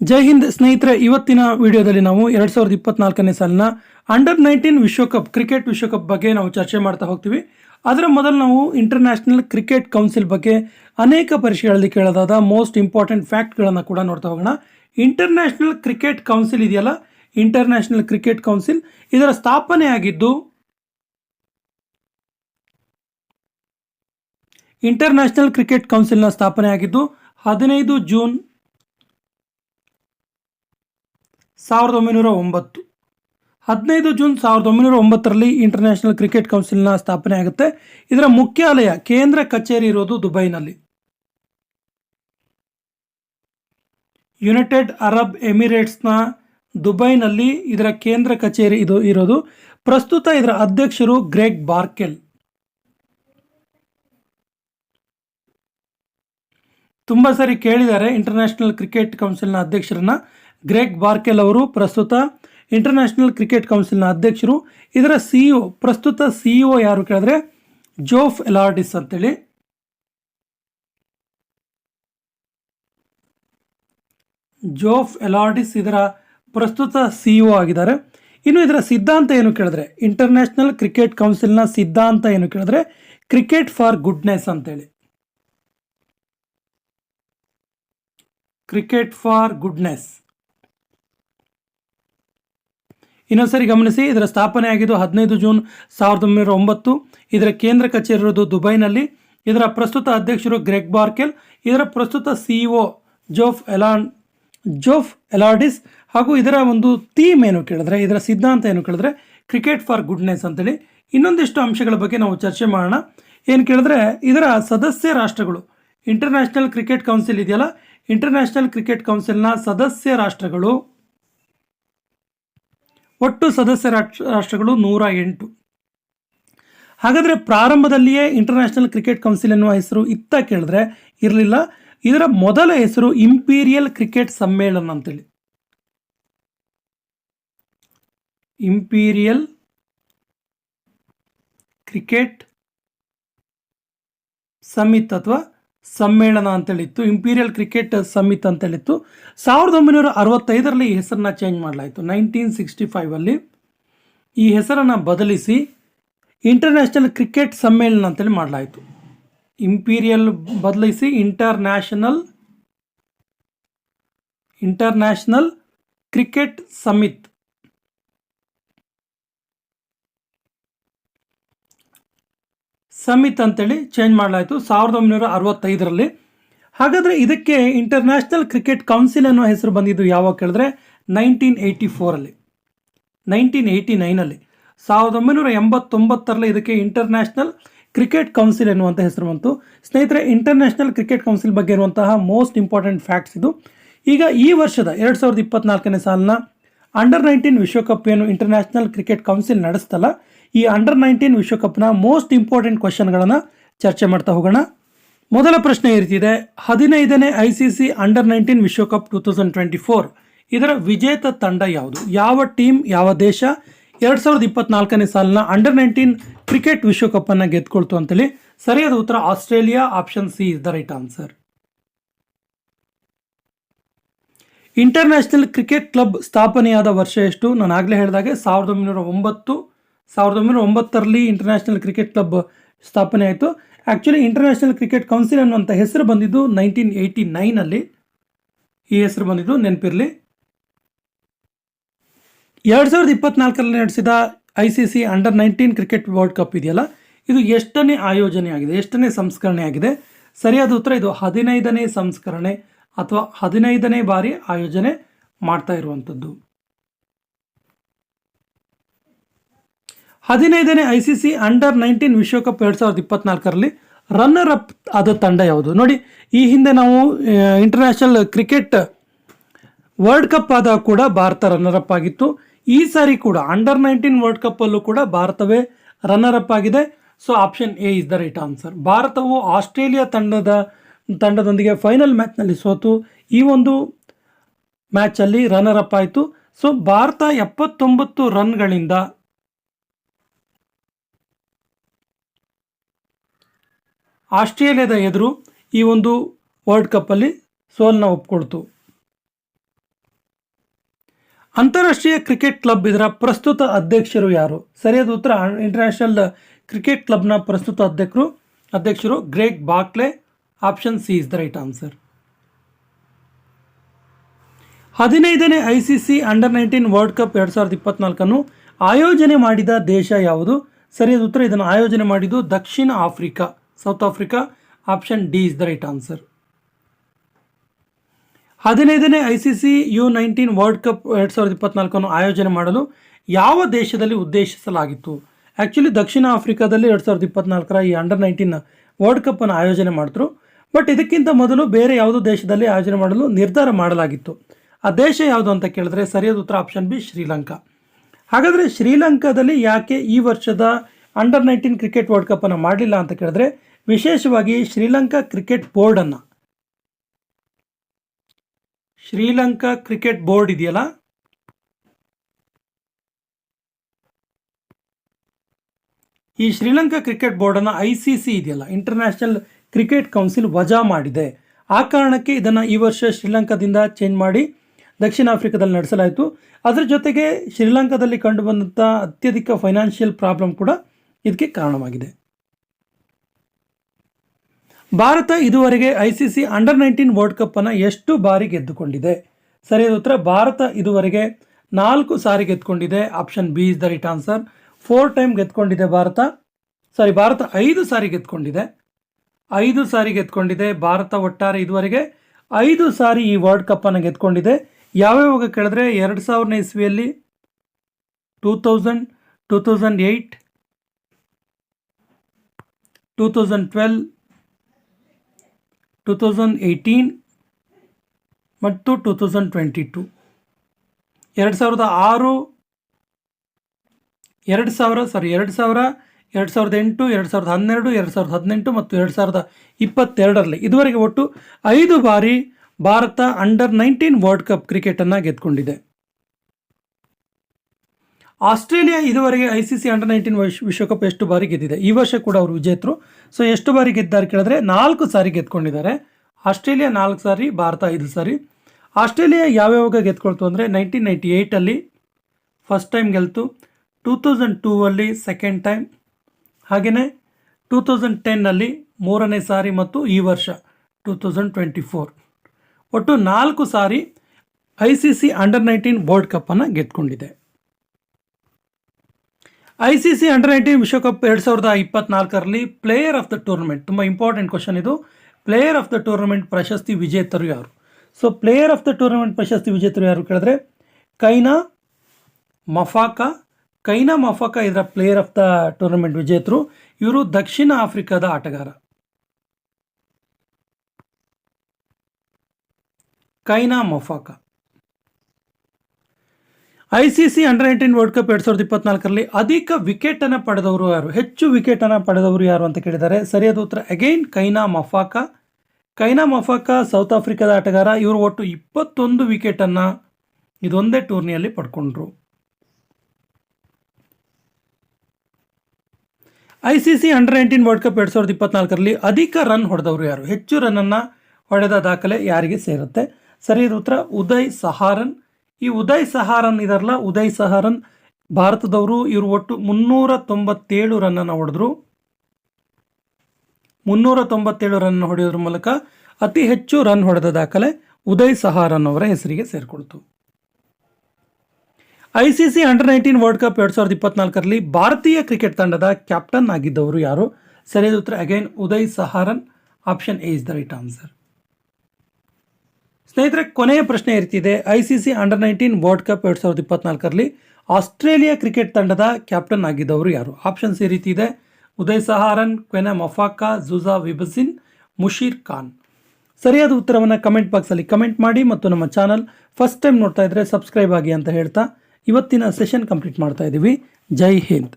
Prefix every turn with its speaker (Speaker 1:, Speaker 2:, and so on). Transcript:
Speaker 1: ಜೈ ಹಿಂದ್ ಸ್ನೇಹಿತರೆ, ಇವತ್ತಿನ ವಿಡಿಯೋದಲ್ಲಿ ನಾವು ಎರಡ್ ಸಾವಿರದ ಇಪ್ಪತ್ನಾಲ್ಕನೇ ಸಾಲಿನ ಅಂಡರ್ ನೈನ್ಟೀನ್ ವಿಶ್ವಕಪ್, ಕ್ರಿಕೆಟ್ ವಿಶ್ವಕಪ್ ಬಗ್ಗೆ ನಾವು ಚರ್ಚೆ ಮಾಡ್ತಾ ಹೋಗ್ತೀವಿ. ಅದರ ಮೊದಲು ನಾವು ಇಂಟರ್ನ್ಯಾಷನಲ್ ಕ್ರಿಕೆಟ್ ಕೌನ್ಸಿಲ್ ಬಗ್ಗೆ ಅನೇಕ ಪರೀಕ್ಷೆಗಳಲ್ಲಿ ಕೇಳೋದಾದ ಮೋಸ್ಟ್ ಇಂಪಾರ್ಟೆಂಟ್ ಫ್ಯಾಕ್ಟ್ಗಳನ್ನು ಕೂಡ ನೋಡ್ತಾ ಹೋಗೋಣ. ಇಂಟರ್ನ್ಯಾಷನಲ್ ಕ್ರಿಕೆಟ್ ಕೌನ್ಸಿಲ್ ಇದೆಯಲ್ಲ? ಇಂಟರ್ನ್ಯಾಷನಲ್ ಕ್ರಿಕೆಟ್ ಕೌನ್ಸಿಲ್ ಇದರ ಸ್ಥಾಪನೆ ಆಗಿದ್ದು ಇಂಟರ್ನ್ಯಾಷನಲ್ ಕ್ರಿಕೆಟ್ ಕೌನ್ಸಿಲ್ನ ಸ್ಥಾಪನೆ ಆಗಿದ್ದು ಹದಿನೈದು ಜೂನ್ ಸಾವಿರದ ಒಂಬೈನೂರ ಒಂಬತ್ತು. ಹದಿನೈದು ಜೂನ್ ಸಾವಿರದ ಒಂಬೈನೂರ ಒಂಬತ್ತರಲ್ಲಿ ಇಂಟರ್ನ್ಯಾಷನಲ್ ಕ್ರಿಕೆಟ್ ಕೌನ್ಸಿಲ್ನ ಸ್ಥಾಪನೆ ಆಗುತ್ತೆ. ಇದರ ಮುಖ್ಯಾಲಯ ಕೇಂದ್ರ ಕಚೇರಿ ಇರೋದು ದುಬೈನಲ್ಲಿ. ಯುನೈಟೆಡ್ ಅರಬ್ ಎಮಿರೇಟ್ಸ್ನ ದುಬೈನಲ್ಲಿ ಇದರ ಕೇಂದ್ರ ಕಚೇರಿ ಇದು ಇರೋದು. ಪ್ರಸ್ತುತ ಇದರ ಅಧ್ಯಕ್ಷರು ಗ್ರೆಗ್ ಬಾರ್ಕೆಲ್. ತುಂಬ ಸರಿ ಕೇಳಿದ್ದಾರೆ ಇಂಟರ್ನ್ಯಾಷನಲ್ ಕ್ರಿಕೆಟ್ ಕೌನ್ಸಿಲ್ನ ಅಧ್ಯಕ್ಷರನ್ನ. ಗ್ರೆಗ್ ಬಾರ್ಕೆಲ್ ಅವರು ಪ್ರಸ್ತುತ ಇಂಟರ್ನ್ಯಾಷನಲ್ ಕ್ರಿಕೆಟ್ ಕೌನ್ಸಿಲ್ನ ಅಧ್ಯಕ್ಷರು. ಇದರ ಸಿಇಒ, ಪ್ರಸ್ತುತ ಸಿಇಒ ಯಾರು ಕೇಳಿದ್ರೆ ಜೋಫ್ ಎಲಾರ್ಡಿಸ್ ಅಂತೇಳಿ. ಜೋಫ್ ಎಲಾರ್ಡಿಸ್ ಇದರ ಪ್ರಸ್ತುತ ಸಿಇಒ ಆಗಿದ್ದಾರೆ. ಇನ್ನು ಇದರ ಸಿದ್ಧಾಂತ ಏನು ಕೇಳಿದ್ರೆ, ಇಂಟರ್ನ್ಯಾಷನಲ್ ಕ್ರಿಕೆಟ್ ಕೌನ್ಸಿಲ್ನ ಸಿದ್ಧಾಂತ ಏನು ಕೇಳಿದ್ರೆ, ಕ್ರಿಕೆಟ್ ಫಾರ್ ಗುಡ್ನೆಸ್ ಅಂತೇಳಿ. Cricket for goodness. ಇನ್ನೊಂದ್ಸರಿ ಗಮನಿಸಿ, ಇದರ ಸ್ಥಾಪನೆ ಆಗಿದ್ದು ಹದಿನೈದು ಜೂನ್ ಸಾವಿರದ ಒಂಬೈನೂರ ಒಂಬತ್ತು. ಇದರ ಕೇಂದ್ರ ಕಚೇರಿ ಇರೋದು ದುಬೈನಲ್ಲಿ. ಇದರ ಪ್ರಸ್ತುತ ಅಧ್ಯಕ್ಷರು ಗ್ರೆಗ್ ಬಾರ್ಕೆಲ್, ಇದರ ಪ್ರಸ್ತುತ ಸಿಇಒ ಜೋಫ್ ಎಲಾನ್, ಜೋಫ್ ಎಲಾರ್ಡಿಸ್ ಹಾಗೂ ಇದರ ಒಂದು ಥೀಮ್ ಏನು ಕೇಳಿದ್ರೆ, ಇದರ ಸಿದ್ಧಾಂತ ಏನು ಕೇಳಿದ್ರೆ, ಕ್ರಿಕೆಟ್ ಫಾರ್ ಗುಡ್ನೆಸ್ ಅಂತೇಳಿ. ಇನ್ನೊಂದಿಷ್ಟು ಅಂಶಗಳ ಬಗ್ಗೆ ನಾವು ಚರ್ಚೆ ಮಾಡೋಣ. ಏನು ಕೇಳಿದ್ರೆ, ಇದರ ಸದಸ್ಯ ರಾಷ್ಟ್ರಗಳು. ಇಂಟರ್ನ್ಯಾಷನಲ್ ಕ್ರಿಕೆಟ್ ಕೌನ್ಸಿಲ್ ಇದೆಯಲ್ಲ? ಇಂಟರ್ನ್ಯಾಷನಲ್ ಕ್ರಿಕೆಟ್ ಕೌನ್ಸಿಲ್ನ ಸದಸ್ಯ ರಾಷ್ಟ್ರಗಳು ಒಟ್ಟು ಸದಸ್ಯ ರಾಷ್ಟ್ರ, ರಾಷ್ಟ್ರಗಳು ನೂರ ಎಂಟು. ಹಾಗಾದರೆ ಪ್ರಾರಂಭದಲ್ಲಿಯೇ ಇಂಟರ್ನ್ಯಾಷನಲ್ ಕ್ರಿಕೆಟ್ ಕೌನ್ಸಿಲ್ ಎನ್ನುವ ಹೆಸರು ಇತ್ತ ಕೇಳಿದ್ರೆ ಇರಲಿಲ್ಲ. ಇದರ ಮೊದಲ ಹೆಸರು ಇಂಪೀರಿಯಲ್ ಕ್ರಿಕೆಟ್ ಸಮ್ಮೇಳನ ಅಂತೇಳಿ. ಇಂಪೀರಿಯಲ್ ಕ್ರಿಕೆಟ್ ಸಮಿತ್ ಅಥವಾ ಸಮ್ಮೇಳನ ಅಂತೇಳಿತ್ತು ಇಂಪೀರಿಯಲ್ ಕ್ರಿಕೆಟ್ ಸಮಿತ್ ಅಂತೇಳಿತ್ತು. ಸಾವಿರದ ಒಂಬೈನೂರ ಅರವತ್ತೈದರಲ್ಲಿ ಈ ಹೆಸರನ್ನ ಚೇಂಜ್ ಮಾಡಲಾಯಿತು ನೈನ್ಟೀನ್ ಸಿಕ್ಸ್ಟಿ ಫೈವಲ್ಲಿ ಈ ಹೆಸರನ್ನು ಬದಲಿಸಿ ಇಂಟರ್ನ್ಯಾಷನಲ್ ಕ್ರಿಕೆಟ್ ಸಮ್ಮೇಳನ ಅಂತೇಳಿ ಮಾಡಲಾಯಿತು. ಇಂಪೀರಿಯಲ್ ಬದಲಿಸಿ ಇಂಟರ್ನ್ಯಾಷನಲ್ ಇಂಟರ್ನ್ಯಾಷನಲ್ ಕ್ರಿಕೆಟ್ ಸಮಿತ್ ಸಮಿತ್ ಅಂತೇಳಿ ಚೇಂಜ್ ಮಾಡಲಾಯಿತು ಸಾವಿರದ ಒಂಬೈನೂರ ಅರವತ್ತೈದರಲ್ಲಿ. ಹಾಗಾದರೆ ಇದಕ್ಕೆ ಇಂಟರ್ನ್ಯಾಷನಲ್ ಕ್ರಿಕೆಟ್ ಕೌನ್ಸಿಲ್ ಅನ್ನೋ ಹೆಸರು ಬಂದಿದ್ದು ಯಾವಾಗ ಕೇಳಿದ್ರೆ ನೈನ್ಟೀನ್ ಏಯ್ಟಿ ಫೋರಲ್ಲಿ. ನೈನ್ಟೀನ್ ಏಯ್ಟಿ ನೈನಲ್ಲಿ. ಸಾವಿರದ ಒಂಬೈನೂರ ಎಂಬತ್ತೊಂಬತ್ತರಲ್ಲಿ ಇದಕ್ಕೆ ಇಂಟರ್ನ್ಯಾಷನಲ್ ಕ್ರಿಕೆಟ್ ಕೌನ್ಸಿಲ್ ಎನ್ನುವಂಥ ಹೆಸರು ಬಂತು. ಸ್ನೇಹಿತರೆ ಇಂಟರ್ನ್ಯಾಷನಲ್ ಕ್ರಿಕೆಟ್ ಕೌನ್ಸಿಲ್ ಬಗ್ಗೆ ಇರುವಂತಹ ಮೋಸ್ಟ್ ಇಂಪಾರ್ಟೆಂಟ್ ಫ್ಯಾಕ್ಟ್ಸ್ ಇದು. ಈಗ ಈ ವರ್ಷದ ಎರಡು ಸಾವಿರದ ಇಪ್ಪತ್ನಾಲ್ಕನೇ ಸಾಲಿನ ಅಂಡರ್ ನೈನ್ಟೀನ್ ವಿಶ್ವಕಪ್ ಏನು ಇಂಟರ್ನ್ಯಾಷನಲ್ ಕ್ರಿಕೆಟ್ ಕೌನ್ಸಿಲ್ ನಡೆಸ್ತಲ್ಲ ಈ ಅಂಡರ್ ನೈನ್ಟೀನ್ ವಿಶ್ವಕಪ್ನ ಮೋಸ್ಟ್ ಇಂಪಾರ್ಟೆಂಟ್ ಕ್ವಶನ್ಗಳನ್ನು ಚರ್ಚೆ ಮಾಡ್ತಾ ಹೋಗೋಣ. ಮೊದಲ ಪ್ರಶ್ನೆ ಈ ರೀತಿ ಇದೆ ಹದಿನೈದನೇ I C C under nineteen ವಿಶ್ವಕಪ್ ಟೂ ತೌಸಂಡ್ ಟ್ವೆಂಟಿ ಫೋರ್ ಇದರ ವಿಜೇತ ತಂಡ ಯಾವುದು? ಯಾವ ಟೀಮ್ ಯಾವ ದೇಶ? ಎರಡು ಸಾವಿರದ ಇಪ್ಪತ್ನಾಲ್ಕನೇ ಸಾಲಿನ ಅಂಡರ್ ನೈನ್ಟೀನ್ ಕ್ರಿಕೆಟ್ ವಿಶ್ವಕಪ್ಪನ್ನು ಗೆದ್ಕೊಳ್ತು ಅಂತೇಳಿ ಸರಿಯಾದ ಉತ್ತರ Australia option C is the right answer international cricket club ಸ್ಥಾಪನೆಯಾದ ವರ್ಷ ಎಷ್ಟು? ನಾನು ಆಗಲೇ ಹೇಳಿದಾಗೆ ಸಾವಿರದ ಒಂಬೈನೂರ ಒಂಬತ್ತು ಸಾವಿರದ ಒಂಬೈನೂರ ಒಂಬತ್ತರಲ್ಲಿ ಇಂಟರ್ನ್ಯಾಷನಲ್ ಕ್ರಿಕೆಟ್ ಕ್ಲಬ್ ಸ್ಥಾಪನೆ ಆಯಿತು. ಆ್ಯಕ್ಚುಲಿ ಇಂಟರ್ನ್ಯಾಷನಲ್ ಕ್ರಿಕೆಟ್ ಕೌನ್ಸಿಲ್ ಅನ್ನುವಂಥ ಹೆಸರು ಬಂದಿದ್ದು ನೈನ್ಟೀನ್ ಏಯ್ಟಿ ನೈನಲ್ಲಿ. ಈ ಹೆಸರು ಬಂದಿದ್ದು ನೆನಪಿರಲಿ. ಎರಡು ಸಾವಿರದ ಇಪ್ಪತ್ನಾಲ್ಕರಲ್ಲಿ ನಡೆಸಿದ I C C under nineteen cricket world cup ಇದೆಯಲ್ಲ? ಇದು ಎಷ್ಟನೇ ಆಯೋಜನೆ ಆಗಿದೆ? ಎಷ್ಟನೇ ಸಂಸ್ಕರಣೆ ಆಗಿದೆ? ಸರಿಯಾದ ಉತ್ತರ, ಇದು ಹದಿನೈದನೇ ಸಂಸ್ಕರಣೆ ಅಥವಾ ಹದಿನೈದನೇ ಬಾರಿ ಆಯೋಜನೆ ಮಾಡ್ತಾ ಇರುವಂಥದ್ದು. ಹದಿನೈದನೇ I C C under nineteen ವಿಶ್ವಕಪ್ ಎರಡು ಸಾವಿರದ ಇಪ್ಪತ್ನಾಲ್ಕರಲ್ಲಿ ರನ್ನರ್ ಅಪ್ ಆದ ತಂಡ ಯಾವುದು? ನೋಡಿ, ಈ ಹಿಂದೆ ನಾವು ಇಂಟರ್ನ್ಯಾಷನಲ್ ಕ್ರಿಕೆಟ್ ವರ್ಲ್ಡ್ ಕಪ್ ಆದಾಗ ಕೂಡ ಭಾರತ ರನ್ನರ್ ಅಪ್ ಆಗಿತ್ತು. ಈ ಸಾರಿ ಕೂಡ ಅಂಡರ್ ನೈನ್ಟೀನ್ ವರ್ಲ್ಡ್ ಕಪ್ಪಲ್ಲೂ ಕೂಡ ಭಾರತವೇ ರನ್ನರ್ ಅಪ್ ಆಗಿದೆ. So option A is the right answer ಭಾರತವು ಆಸ್ಟ್ರೇಲಿಯಾ ತಂಡದ, ತಂಡದೊಂದಿಗೆ ಫೈನಲ್ ಮ್ಯಾಚ್ನಲ್ಲಿ ಸೋತು. ಈ ಒಂದು ಮ್ಯಾಚಲ್ಲಿ ರನ್ನರ್ ಅಪ್ ಆಯಿತು. ಸೊ ಭಾರತ ಎಪ್ಪತ್ತೊಂಬತ್ತು ರನ್ಗಳಿಂದ ಆಸ್ಟ್ರೇಲಿಯಾದ ಎದುರು ಈ ಒಂದು ವರ್ಲ್ಡ್ ಕಪ್ಪಲ್ಲಿ ಸೋಲನ್ನ ಒಪ್ಕೊಳ್ತು ಅಂತಾರಾಷ್ಟ್ರೀಯ ಕ್ರಿಕೆಟ್ ಕ್ಲಬ್ ಇದರ ಪ್ರಸ್ತುತ ಅಧ್ಯಕ್ಷರು ಯಾರು? ಸರಿಯಾದ ಉತ್ತರ ಇಂಟರ್ನ್ಯಾಷನಲ್ ಕ್ರಿಕೆಟ್ ಕ್ಲಬ್ನ ಪ್ರಸ್ತುತ ಅಧ್ಯಕ್ಷರು ಅಧ್ಯಕ್ಷರು Greg Barclay option C is the right answer ಹದಿನೈದನೇ I C C under nineteen world cup ಎರಡು ಸಾವಿರದ ಇಪ್ಪತ್ನಾಲ್ಕನ್ನು ಆಯೋಜನೆ ಮಾಡಿದ ದೇಶ ಯಾವುದು? ಸರಿಯಾದ ಉತ್ತರ, ಇದನ್ನು ಆಯೋಜನೆ ಮಾಡಿದ್ದು ದಕ್ಷಿಣ Africa. South Africa option D is the right answer ಹದಿನೈದನೇ I C C U nineteen world cup ಎರಡು ಸಾವಿರದ ಇಪ್ಪತ್ನಾಲ್ಕನ್ನು ಆಯೋಜನೆ ಮಾಡಲು ಯಾವ ದೇಶದಲ್ಲಿ ಉದ್ದೇಶಿಸಲಾಗಿತ್ತು? ಆ್ಯಕ್ಚುಲಿ ದಕ್ಷಿಣ ಆಫ್ರಿಕಾದಲ್ಲಿ ಎರಡು ಸಾವಿರದ ಇಪ್ಪತ್ನಾಲ್ಕರ ಈ ಅಂಡರ್ ನೈನ್ಟೀನ್ ವರ್ಲ್ಡ್ ಕಪ್ಪನ್ನು ಆಯೋಜನೆ ಮಾಡಿದ್ರು ಬಟ್ ಇದಕ್ಕಿಂತ ಮೊದಲು ಬೇರೆ ಯಾವುದೋ ದೇಶದಲ್ಲಿ ಆಯೋಜನೆ ಮಾಡಲು ನಿರ್ಧಾರ ಮಾಡಲಾಗಿತ್ತು? ಆ ದೇಶ ಯಾವುದು ಅಂತ ಕೇಳಿದ್ರೆ ಸರಿಯಾದ ಉತ್ತರ ಆಪ್ಷನ್ ಬಿ ಶ್ರೀಲಂಕಾ. ಹಾಗಾದರೆ ಶ್ರೀಲಂಕಾದಲ್ಲಿ ಯಾಕೆ ಈ ವರ್ಷದ ಅಂಡರ್ ನೈನ್ಟೀನ್ ಕ್ರಿಕೆಟ್ ವರ್ಲ್ಡ್ ಕಪ್ಪನ್ನು ಮಾಡಲಿಲ್ಲ ಅಂತ ಕೇಳಿದ್ರೆ ವಿಶೇಷವಾಗಿ ಶ್ರೀಲಂಕಾ ಕ್ರಿಕೆಟ್ ಬೋರ್ಡನ್ನು. ಶ್ರೀಲಂಕಾ ಕ್ರಿಕೆಟ್ ಬೋರ್ಡ್ ಇದೆಯಲ್ಲ? ಈ ಶ್ರೀಲಂಕಾ ಕ್ರಿಕೆಟ್ ಬೋರ್ಡನ್ನು ಐ ಸಿ ಸಿ ಇದೆಯಲ್ಲ ಇಂಟರ್ನ್ಯಾಷನಲ್ ಕ್ರಿಕೆಟ್ ಕೌನ್ಸಿಲ್ ವಜಾ ಮಾಡಿದೆ. ಆ ಕಾರಣಕ್ಕೆ ಇದನ್ನು ಈ ವರ್ಷ ಶ್ರೀಲಂಕಾದಿಂದ ಚೇಂಜ್ ಮಾಡಿ ದಕ್ಷಿಣ ಆಫ್ರಿಕಾದಲ್ಲಿ ನಡೆಸಲಾಯಿತು. ಅದರ ಜೊತೆಗೆ ಶ್ರೀಲಂಕಾದಲ್ಲಿ ಕಂಡುಬಂದಂಥ ಅತ್ಯಧಿಕ ಫೈನಾನ್ಷಿಯಲ್ ಪ್ರಾಬ್ಲಮ್ ಕೂಡ ಇದಕ್ಕೆ ಕಾರಣವಾಗಿದೆ. ಭಾರತ ಇದುವರೆಗೆ I C C under nineteen world ಕಪ್ಪನ್ನು ಎಷ್ಟು ಬಾರಿ ಗೆದ್ದುಕೊಂಡಿದೆ? ಸರಿಯಾದ ಉತ್ತರ, ಭಾರತ ಇದುವರೆಗೆ ನಾಲ್ಕು ಸಾರಿ ಗೆದ್ದುಕೊಂಡಿದೆ. Option B is the right answer. Four time ಗೆದ್ದುಕೊಂಡಿದೆ ಭಾರತ. ಸಾರಿ ಭಾರತ ಐದು ಸಾರಿ ಗೆದ್ದುಕೊಂಡಿದೆ. ಐದು ಸಾರಿ ಗೆದ್ದುಕೊಂಡಿದೆ. ಭಾರತ ಒಟ್ಟಾರೆ ಇದುವರೆಗೆ ಐದು ಸಾರಿ ಈ ವರ್ಲ್ಡ್ ಕಪ್ಪನ್ನು ಗೆದ್ದುಕೊಂಡಿದೆ. ಯಾವ್ಯಾವಾಗ ಕೇಳಿದ್ರೆ ಎರಡು ಸಾವಿರನೇ ಇಸ್ವಿಯಲ್ಲಿ two thousand two thousand eight, two thousand twelve two thousand eighteen ಮತ್ತು ಟೂ ತೌಸಂಡ್ ಟ್ವೆಂಟಿ ಟು ಎರಡು ಸಾವಿರದ ಆರು, ಎರಡು ಸಾವಿರ ಸಾರಿ ಎರಡು ಸಾವಿರ, ಎರಡು ಸಾವಿರದ ಎಂಟು, ಎರಡು ಸಾವಿರದ ಹನ್ನೆರಡು, ಎರಡು ಸಾವಿರದ ಹದಿನೆಂಟು ಮತ್ತು ಎರಡು ಸಾವಿರದ ಇಪ್ಪತ್ತೆರಡರಲ್ಲಿ ಇದುವರೆಗೆ ಒಟ್ಟು ಐದು ಬಾರಿ ಭಾರತ ಅಂಡರ್ ನೈನ್ಟೀನ್ ವರ್ಲ್ಡ್ ಕಪ್ ಕ್ರಿಕೆಟನ್ನು ಗೆದ್ದುಕೊಂಡಿದೆ ಆಸ್ಟ್ರೇಲಿಯಾ ಇದುವರೆಗೆ I C C under nineteen ವಿಶ್ವಕಪ್ ಎಷ್ಟು ಬಾರಿ ಗೆದ್ದಿದೆ? ಈ ವರ್ಷ ಕೂಡ ಅವರು ವಿಜೇತರು. ಸೊ ಎಷ್ಟು ಬಾರಿ ಗೆದ್ದಾರೆ ಕೇಳಿದ್ರೆ ನಾಲ್ಕು ಸಾರಿ ಗೆದ್ಕೊಂಡಿದ್ದಾರೆ. ಆಸ್ಟ್ರೇಲಿಯಾ ನಾಲ್ಕು ಸಾರಿ, ಭಾರತ ಐದು ಸಾರಿ. ಆಸ್ಟ್ರೇಲಿಯಾ ಯಾವ್ಯಾವಾಗ ಗೆದ್ಕೊಳ್ತು ಅಂದರೆ ನೈನ್ಟೀನ್ ನೈಂಟಿ ಏಯ್ಟಲ್ಲಿ ಫಸ್ಟ್ ಟೈಮ್ ಗೆಲ್ತು. ಟೂ ತೌಸಂಡ್ ಟೂ ಅಲ್ಲಿ ಸೆಕೆಂಡ್ ಟೈಮ್. ಹಾಗೆಯೇ ಟೂ ತೌಸಂಡ್ ಟೆನ್ನಲ್ಲಿ ಮೂರನೇ ಸಾರಿ ಮತ್ತು ಈ ವರ್ಷ ಟೂ ತೌಸಂಡ್ ಟ್ವೆಂಟಿ ಫೋರ್. ಒಟ್ಟು ನಾಲ್ಕು ಸಾರಿ I C C under nineteen world ಕಪ್ಪನ್ನು ಗೆದ್ಕೊಂಡಿದೆ. I C C under nineteen ವಿಶ್ವಕಪ್ ಎರಡು ಸಾವಿರದ ಇಪ್ಪತ್ನಾಲ್ಕರಲ್ಲಿ ಪ್ಲೇಯರ್ ಆಫ್ ದ ಟೂರ್ನಮೆಂಟ್ ತುಂಬ ಇಂಪಾರ್ಟೆಂಟ್ ಕ್ವಶನ್ ಇದು. ಪ್ಲೇಯರ್ ಆಫ್ ದ ಟೂರ್ನಮೆಂಟ್ ಪ್ರಶಸ್ತಿ ವಿಜೇತರು ಯಾರು? So player of the tournament ಪ್ರಶಸ್ತಿ ವಿಜೇತರು ಯಾರು ಕೇಳಿದ್ರೆ, ಕೈನಾ, ಮಫಾಕಾ ಕೈನಾ, ಮಫಾಕಾ ಇದರ ಪ್ಲೇಯರ್ ಆಫ್ ದ ಟೂರ್ನಮೆಂಟ್ ವಿಜೇತರು. ಇವರು ದಕ್ಷಿಣ ಆಫ್ರಿಕಾದ ಆಟಗಾರ. Kwena, Maphaka. I C C under nineteen world cup ಎರಡು ಸಾವಿರದ ಇಪ್ಪತ್ನಾಲ್ಕರಲ್ಲಿ ಅಧಿಕ ವಿಕೆಟನ್ನು ಪಡೆದವರು ಯಾರು? ಹೆಚ್ಚು ವಿಕೆಟನ್ನು ಪಡೆದವರು ಯಾರು ಅಂತ ಕೇಳಿದ್ದಾರೆ. ಸರಿಯಾದ ಉತ್ತರ ಅಗೈನ್ ಕೈನಾ ಮಫಾಕಾ. ಕೈನಾ ಮಫಾಕಾ ಸೌತ್ ಆಫ್ರಿಕಾದ ಆಟಗಾರ. ಇವರು ಒಟ್ಟು ಇಪ್ಪತ್ತೊಂದು ವಿಕೆಟನ್ನು ಇದೊಂದೇ ಟೂರ್ನಿಯಲ್ಲಿ ಪಡ್ಕೊಂಡ್ರು. I C C under nineteen world cup ಎರಡು ಸಾವಿರದ ಇಪ್ಪತ್ನಾಲ್ಕರಲ್ಲಿ ಅಧಿಕ ರನ್ ಹೊಡೆದವರು ಯಾರು? ಹೆಚ್ಚು ರನ್ನನ್ನು ಹೊಡೆದ ದಾಖಲೆ ಯಾರಿಗೆ ಸೇರುತ್ತೆ? ಸರಿಯಾದ ಉತ್ತರ ಉದಯ್ ಸಹಾರನ್. ಈ ಉದಯ್ ಸಹಾರನ್ ಇದಾರಲ್ಲ, ಉದಯ್ ಸಹಾರನ್, ಭಾರತದವರು ಇವರು ಒಟ್ಟು ಮುನ್ನೂರ ತೊಂಬತ್ತೇಳು ರನ್ನನ್ನು ಹೊಡೆದ್ರು. ಮುನ್ನೂರ ತೊಂಬತ್ತೇಳು ರನ್ ಹೊಡೆಯೋದ್ರ ಮೂಲಕ ಅತಿ ಹೆಚ್ಚು ರನ್ ಹೊಡೆದ ದಾಖಲೆ ಉದಯ್ ಸಹಾರನ್ ಅವರ ಹೆಸರಿಗೆ ಸೇರಿಕೊಳ್ತು I C C under nineteen world cup ಎರಡು ಸಾವಿರದ ಇಪ್ಪತ್ನಾಲ್ಕರಲ್ಲಿ ಭಾರತೀಯ ಕ್ರಿಕೆಟ್ ತಂಡದ ಕ್ಯಾಪ್ಟನ್ ಆಗಿದ್ದವರು ಯಾರು? ಸರಿಯಾದ ಉತ್ತರ again Uday Saharan option A is the right answer ಸ್ನೇಹಿತರೆ, ಕೊನೆಯ ಪ್ರಶ್ನೆ ಇರ್ತಿದೆ. I C C under nineteen world cup ಎರಡು ಸಾವಿರದ ಇಪ್ಪತ್ನಾಲ್ಕರಲ್ಲಿ ಆಸ್ಟ್ರೇಲಿಯಾ ಕ್ರಿಕೆಟ್ ತಂಡದ ಕ್ಯಾಪ್ಟನ್ ಆಗಿದ್ದವರು ಯಾರು? ಆಪ್ಷನ್ಸ್ ಈ ರೀತಿ ಇದೆ. ಉದಯ್ ಸಹಾರನ್, ಕ್ವೆನಾ ಮಫಾಕಾ ಜುಜಾ ವಿಬಸಿನ್ ಮುಷೀರ್ ಖಾನ್. ಸರಿಯಾದ ಉತ್ತರವನ್ನು ಕಮೆಂಟ್ ಬಾಕ್ಸಲ್ಲಿ ಕಮೆಂಟ್ ಮಾಡಿ ಮತ್ತು ನಮ್ಮ ಚಾನಲ್ ಫಸ್ಟ್ ಟೈಮ್ ನೋಡ್ತಾ ಇದ್ದರೆ ಸಬ್ಸ್ಕ್ರೈಬ್ ಆಗಿ ಅಂತ ಹೇಳ್ತಾ ಇವತ್ತಿನ ಸೆಷನ್ ಕಂಪ್ಲೀಟ್ ಮಾಡ್ತಾ ಇದ್ದೀವಿ ಜೈ ಹಿಂದ್.